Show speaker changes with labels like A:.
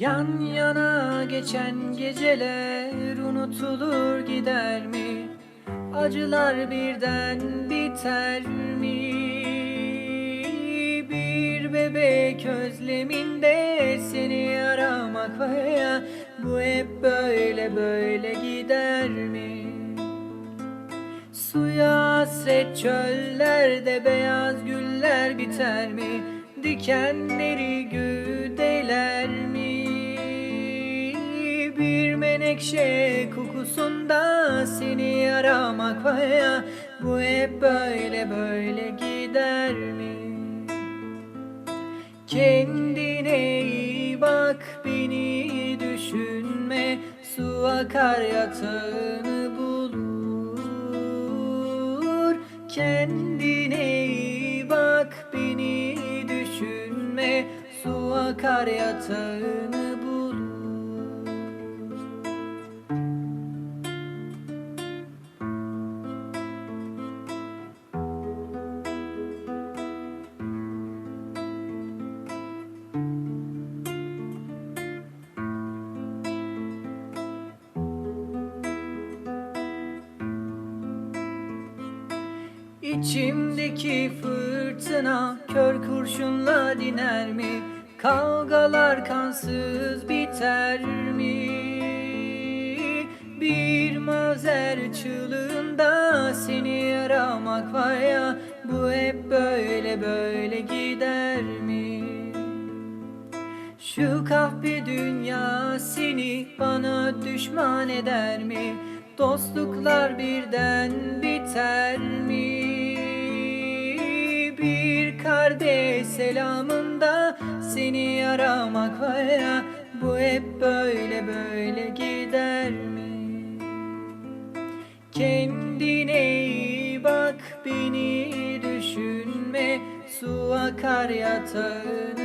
A: Yan yana geçen geceler unutulur gider mi? Acılar birden biter mi? Bir bebek özleminde seni aramak var ya Bu hep böyle böyle gider mi? Suya hasret çöllerde beyaz güller biter mi? Dikenleri güdeler menekşe kokusunda seni aramak var Bu hep böyle böyle gider mi? Kendine iyi bak beni düşünme Su akar yatağını bulur Kendine iyi bak beni düşünme Su akar yatağını İçimdeki fırtına kör kurşunla diner mi? Kavgalar kansız biter mi? Bir mazer çığlığında seni aramak var ya Bu hep böyle böyle gider mi? Şu kahpe dünya seni bana düşman eder mi? Dostluklar birden biter mi? Kardeş selamında seni aramak var ya Bu hep böyle böyle gider mi? Kendine iyi bak beni düşünme Su akar yatağını